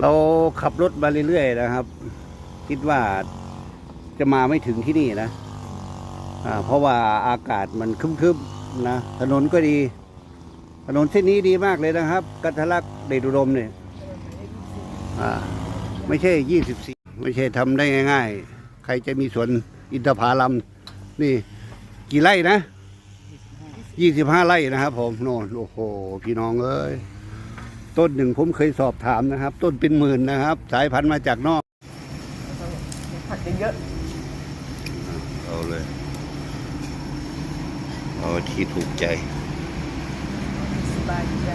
เราขับรถมาเรื่อยๆนะครับ คิดว่าจะมาไม่ถึงที่นี่นะเพราะว่าอากาศมันคึมๆนะถนนก็ดี ถนนเส้นนี้ดีมากเลยนะครับ กัทลักเดชอุดมเนี่ยไม่ใช่ยี่สิบสี่ไม่ใช่ทำได้ง่าย ๆ ใครจะมีสวนอินทผลัมนี่ กี่ไร่นะยี่สิบห้าไร่นะครับผมโน่นโอ้โห พี่น้องเอ้ย ต้นหนึ่งผมเคยสอบถามนะครับ ต้นเป็นหมื่นนะครับ สายพันธุ์มาจากนอกผักเยอะเอาเลย เอาที่ถูกใจๆสบายใจ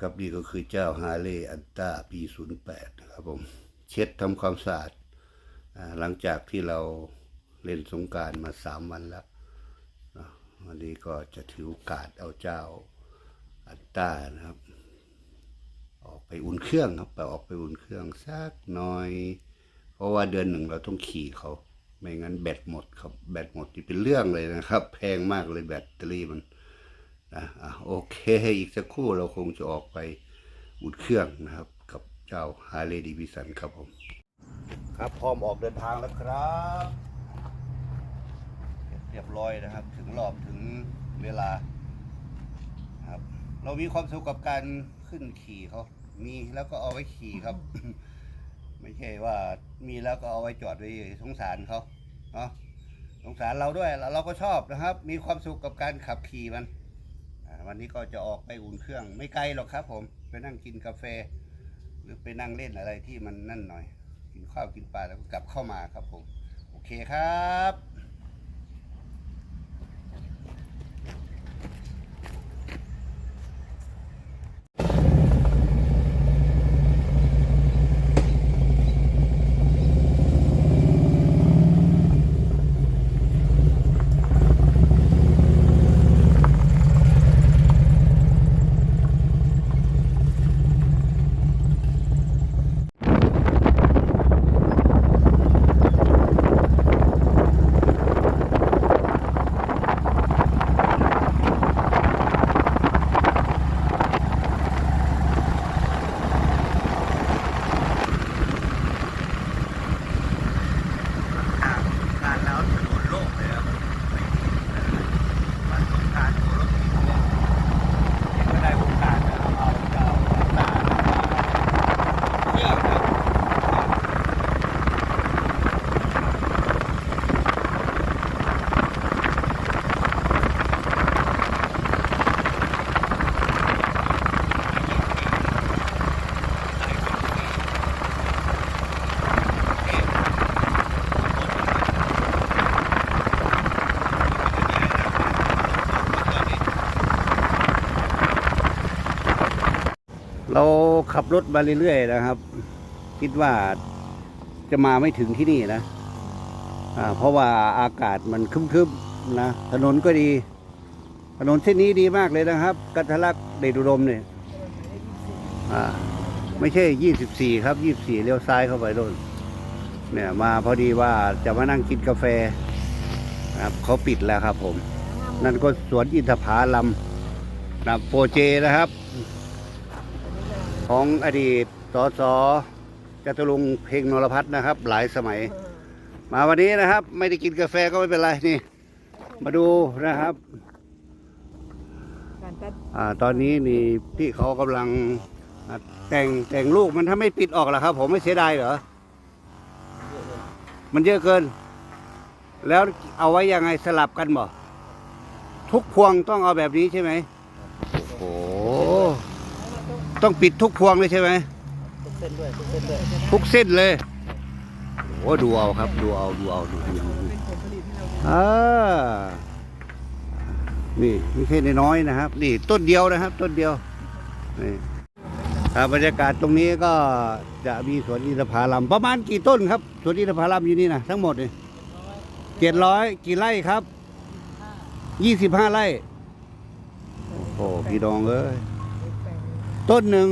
ครับนี่ก็คือเจ้าฮาร์เลย์อันต้าปี 08 นะครับผม เช็ดทำความสะอาดหลังจากที่เราเล่นสงการมาสามวันแล้ววันนี้ก็จะถือโอกาสเอาเจ้าอันต้านะครับ ออกไปอุ่นเครื่องครับไปออกไปอุ่นเครื่องสักหน่อย เพราะว่าเดือนหนึ่งเราต้องขี่เขา ไม่งั้นแบตหมดครับแบตหมดนี่เป็นเรื่องเลยนะครับ แพงมากเลยแบตเตอรี่มันนะโอเคอีกสักครู่เราคงจะออกไปอุ่นเครื่องนะครับ เจ้าฮาเลย์ดีวิสันครับผม ครับพร้อมออกเดินทางแล้วครับ เรียบร้อยนะครับ ถึงรอบถึงเวลาครับ เรามีความสุขกับการขึ้นขี่เขามีแล้วก็เอาไว้ขี่ครับ ไม่ใช่ว่ามีแล้วก็เอาไว้จอดไว้สงสารเขาเนาะสงสารเราด้วยเราก็ชอบนะครับ มีความสุขกับการขับขี่มันวันนี้ก็จะออกไปอุ่นเครื่อง ไม่ไกลหรอกครับ ผมไปนั่งกินกาแฟ รือไปนั่งเล่นอะไรที่มันนั่นหน่อย กินข้าวกินปลาแล้วก็กลับเข้ามาครับผม โอเคครับ การแล้วถนนโล่งเลยครับไม่มีวันสงกรารตัวรถติดเลยนี่ก็ได้โอกาสนะครับเอาเจ้าตาเที่ยวครับ เราขับรถมาเรื่อยๆนะครับ คิดว่าจะมาไม่ถึงที่นี่นะเพราะว่าอากาศมันคึมๆนะถนนก็ดี ถนนเส้นนี้ดีมากเลยนะครับ กัทลักเดชอุดมเนี่ยไม่ใช่ยี่สิบสี่ครับยี่สิบสี่เลี้ยวซ้ายเข้าไปโน่นเนี่ยมาพอดีว่าจะมานั่งกินกาแฟนะครับเขาปิดแล้วครับผม นั่นก็สวนอินทผาลัมนะโปรเจนะครับ ของอดีตสสจตุรงค์เพ่งนรพัฒน์นะครับ หลายสมัย มาวันนี้นะครับ ไม่ได้กินกาแฟก็ไม่เป็นไรนี่ มาดูนะครับการตัดอ่าตอนนี้นี่พี่เขากำลังอ่าแต่งแต่งลูกมันถ้าไม่ปิดออกล่ะครับ ผมไม่เสียดายเหรอ มันเยอะเกิน แล้วเอาไว้ยังไงสลับกันบ่ ทุกพวงต้องเอาแบบนี้ใช่ไหมโอ้โห ต้องปิดทุกพวงเลยใช่ไหมทุกเส้นด้วยทุกเส้นด้วยทุกเส้นเลยโอ้ดูเอาครับ ดูเอาดูเอาดูดูดูเป็นผลผลิตที่เราอ่านี่ไม่ใช่น้อยๆนะครับ นี่ต้นเดียวนะครับ ต้นเดียวนี่ครับบรรยากาศตรงนี้ก็จะมีสวนอินทผลัมประมาณกี่ต้นครับสวนอินทผลัมอยู่นี่นะทั้งหมดนี่เจ็ดร้อยกี่ไร่ครับยี่สิบห้าไร่โอ้โหพี่ดองเอ้ย ต้นหนึ่ง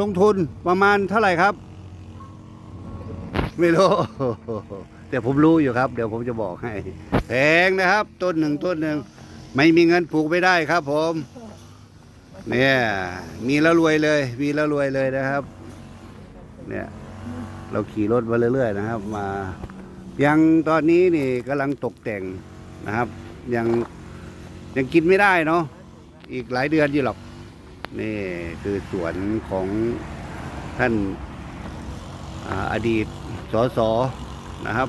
ลงทุนประมาณเท่าไหร่ครับ ไม่รู้แต่ผมรู้อยู่ครับ เดี๋ยวผมจะบอกให้แพงนะครับ ต้นหนึ่งต้นหนึ่งไม่มีเงินปลูกไม่ได้ครับ ผม เนี่ย มีแล้วรวยเลย มีแล้วรวยเลยนะครับ เนี่ย เราขี่รถมาเรื่อยๆนะครับ มา ยังตอนนี้นี่กำลังตกแต่งนะครับ ยังยังกินไม่ได้เนาะอีกหลายเดือนอยู่หรอก นี่คือสวนของท่านอาดีตสสนะครับ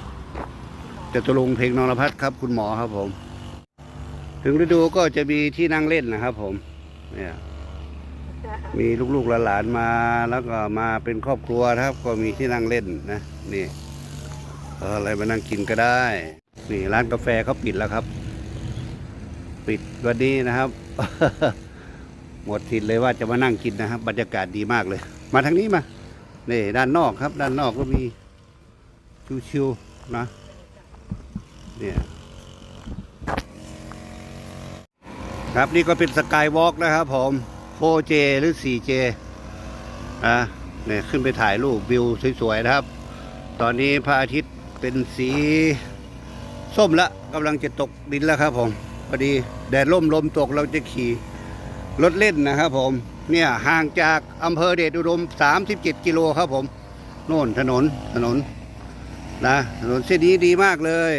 จตุรงเพลงนรพัฒน์ครับ คุณหมอครับผม ถึงฤดูก็จะมีที่นั่งเล่นนะครับผมเนี่ยมีลูกๆหลานๆมาแล้วก็มาเป็นครอบครัวนะครับ ก็มีที่นั่งเล่นนะนี่อาอะไรมานั่งกินก็ได้ นี่ร้านกาแฟเขาปิดแล้วครับ ปิดวันนี้นะครับ หมดสิทธิ์เลยว่าจะมานั่งกินนะครับ บรรยากาศดีมากเลย มาทางนี้มานี่ด้านนอกครับ ด้านนอกก็มีชิวๆนะเนี่ยครับนี่ก็เป็นสกายวอล์กนะครับผม 4J หรือ 4J อะเนี่ยขึ้นไปถ่ายรูปวิวสวย ๆ นะครับ ตอนนี้พระอาทิตย์เป็นสีส้มล้วกำลังจะตกดินแล้วครับผมพอดีแดดร่มลมตกเราจะขี่ รถเล่นนะครับผมเนี่ยห่างจากอำเภอเดชอุดม 37 กิโลครับผมโน่นถนนถนนนะถนนเส้นนี้ดีมากเลย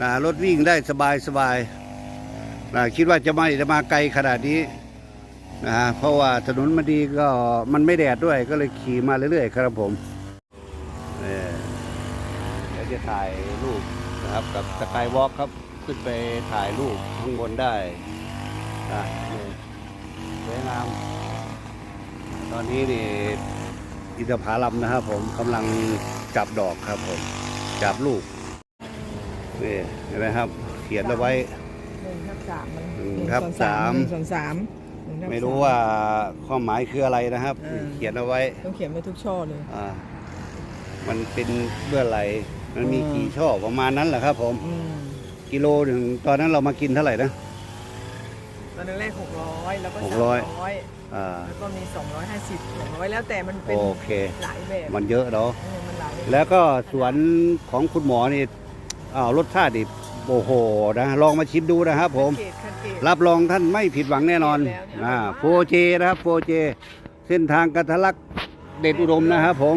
นะรถวิ่งได้สบายสบายนะคิดว่าจะไม่จะมาไกลขนาดนี้นะฮะเพราะว่าถนนมันดีก็มันไม่แดดด้วยก็เลยขี่มาเรื่อยๆ ครับผมเอ่อเดี๋ยวจะถ่ายรูปนะครับกับสกายวอล์กครับ ขึ้นไปถ่ายรูปข้างบนได้นะ สวยงาม ตอนนี้นี่อินทผลัมนะครับผมกำลังจับดอกครับผมจับลูกนี่เห็นไหมครับ เขียนเอาไว้หนึ่งทับสามมันหนึ่งทับส่วนสามหนึ่งส่วนสามหนึ่งทับไม่รู้สว่าความหมายคืออะไรนะครับเออเขียนเอาไว้ต้องเขียนไว้ทุกช่อเลยอ่ามันเป็นเมื่อไหร่มันมีอืมกี่ช่อประมาณนั้นแหละครับผมอืมกิโลหนึ่งตอนนั้นเรามากินเท่าไหร่นะต อนแรกหกร้อยแล้วก็หสากมร้อยร้อยอ่า แล้วก็มีสองร้อยห้าสิบสองร้อยแล้วแต่มันเป็นโอเค หลายแบบมันเยอะเนาะ เออมันหลายแบบแล้วก็สวนของคุณหมอนี่อ้าวรสชาติดิโอ้โหนะ ลองมาชิมดูนะครับผมคันเกตคันเกตรับรองท่านไม่ผิดหวังแน่นอนแล้วเนี่ย อ่าโฟเจนะครับโฟเจ เส้นทางกันทะลักเดชอุดมนะครับผม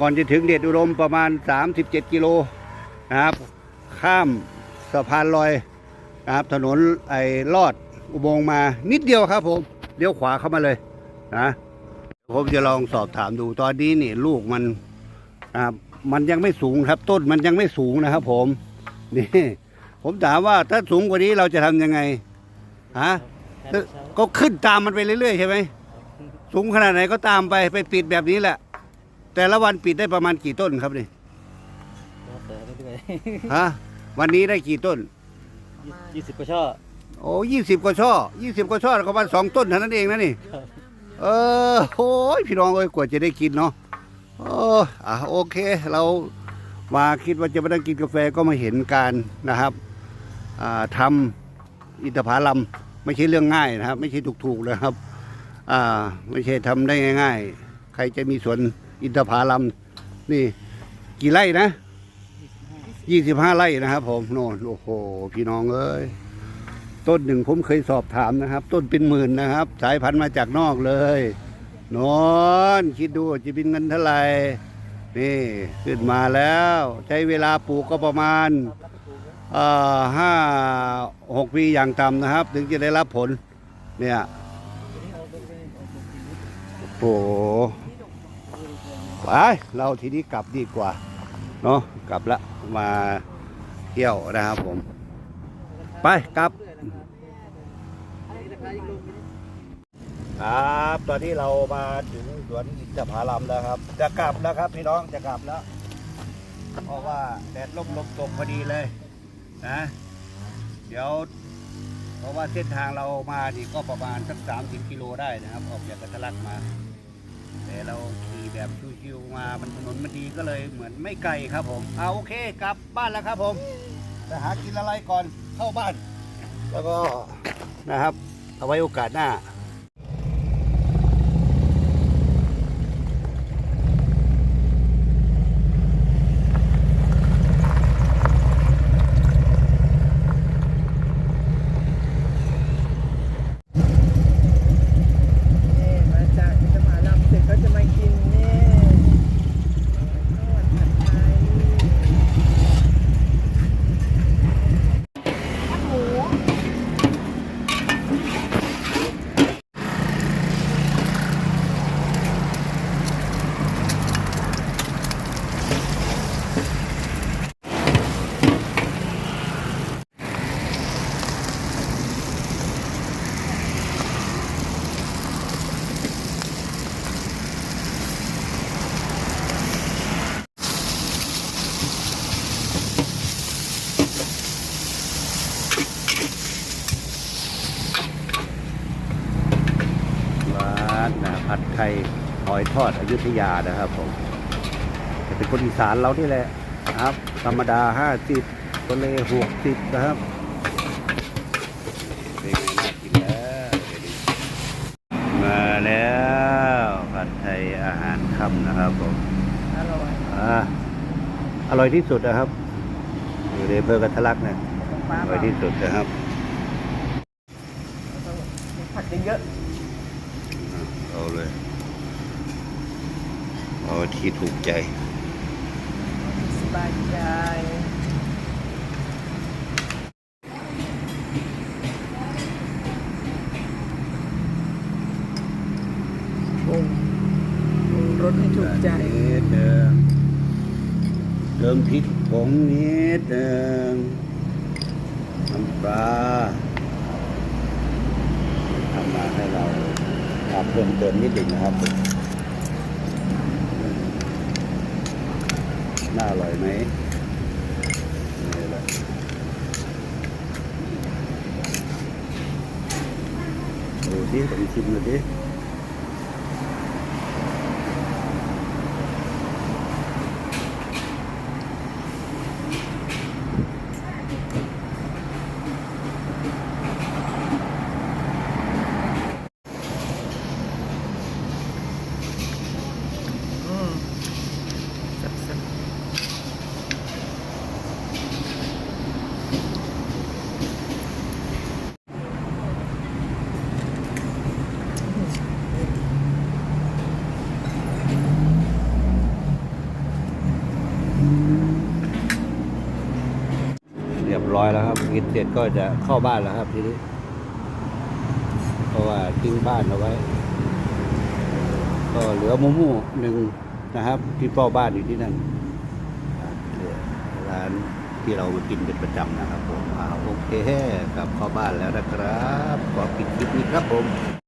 ก่อนจะถึงเดชอุดมประมาณ 37 กิโลนะครับ ข้ามสะพานลอยนะครับ ถนนไอ้ลอด อุโมงค์มานิดเดียวครับผมเลี้ยวขวาเข้ามาเลยนะผมจะลองสอบถามดูตอนนี้นี่ลูกมันนะครับมันยังไม่สูงครับ ต้นมันยังไม่สูงนะครับ ผมนี่ผมถามว่าถ้าสูงกว่านี้เราจะทำยังไงฮะก็ก็ขึ้นตามมันไปเรื่อยๆใช่ไหมสูงขนาดไหนก็ตามไปไปปิดแบบนี้แหละ แต่ละวันปิดได้ประมาณกี่ต้นครับนี่แล้วแต่เรื่อยฮะวันนี้ได้กี่ต้นๆยี่สิบกว่าช่อ โอ้ยี่สิบกว่าช่อยี่สิบกว่าช่อก็วันสองต้นเท่านั้นเองนะนี่ครับเออโอ้ยพี่น้องเอ้ยกว่าจะได้กินเนาะเอออะโอเค เรามาคิดว่าจะมานั่งกินกาแฟก็มาเห็นการนะครับอ่าทำอินทผลัมไม่ใช่เรื่องง่ายนะครับ ไม่ใช่ถูกๆนะครับอ่าไม่ใช่ทำได้ง่าย ๆ ใครจะมีสวนอินทผลัมนี่กี่ไร่นะยี่สิบห้าไร่นะครับผมโน่นโอ้โหพี่น้องเอ้ย ต้นหนึ่งผมเคยสอบถามนะครับ ต้นเป็นหมื่นนะครับ สายพันธุ์มาจากนอกเลยนอนคิดดูจะเป็นเงินเท่าไหร่นี่ขึ้นมาแล้ว ใช้เวลาปลูกก็ประมาณห้าหกปีอย่างต่ำนะครับ ถึงจะได้รับผลเนี่ยโอ้โหไปเราทีนี้กลับดีกว่าเนาะกลับละมาเที่ยวนะครับผม ไปกลับ ครับ ตอนนี้เรามาถึงสวนอินทผลัมแล้วครับ จะกลับแล้วครับพี่น้องจะกลับแล้ว เพราะว่าแดดล่มลมตกพอดีเลยนะ เดี๋ยว เพราะว่าเส้นทางเรามานี่ก็ประมาณสักสามสิบกิโลได้นะครับ ออกจากกัทลักมา แต่เราขี่แบบชิวๆมา มันถนนมันดีก็เลยเหมือนไม่ไกลครับผม เอาโอเคกลับบ้านแล้วครับผมไปหากินอะไรก่อนเข้าบ้าน แล้วก็นะครับ เอาไว้โอกาสหน้า อยทอดอยุธยานะครับผมจะเป็นคนอีสานเราที่แหละนะครับ ธรรมดาห้าสิบคนเลยหกสิบนะครับเป็นไงน่ากินแล้วเดี๋ยวนี้มาแล้วผัดไทยอาหารค่ำนะครับผมอร่อยอ่าอร่อยที่สุดนะครับ อยู่ในอำเภอกันทะลักนะของป้าอร่อยที่สุดนะครับต้องมีผักเยอะอะเอาเลย เอาที่ถูกใจ สบายใจปรุงปรุงรสให้ถูกใจ นิดหนึ่งเติมพริกผงนิดหนึ่งน้ำปลาทำมาให้เราอะเพิ่มเติมนิดหนึ่งนะครับ น่าอร่อยไหมนี่แหละดูสิลองชิมดูดิ อยแล้วครับกินเสร็จก็จะเข้าบ้านแล้วครับทีนี้เพราะว่าทิ้งบ้านเอาไว้ ก็เหลือหมูหมูหนึ่งนะครับที่เฝ้าบ้านอยู่ที่นั่นร้านที่เรามากินเป็นประจำนะครับผมโอเคกลับเข้าบ้านแล้วนะครับขอปิดคลิปนี้ครับผม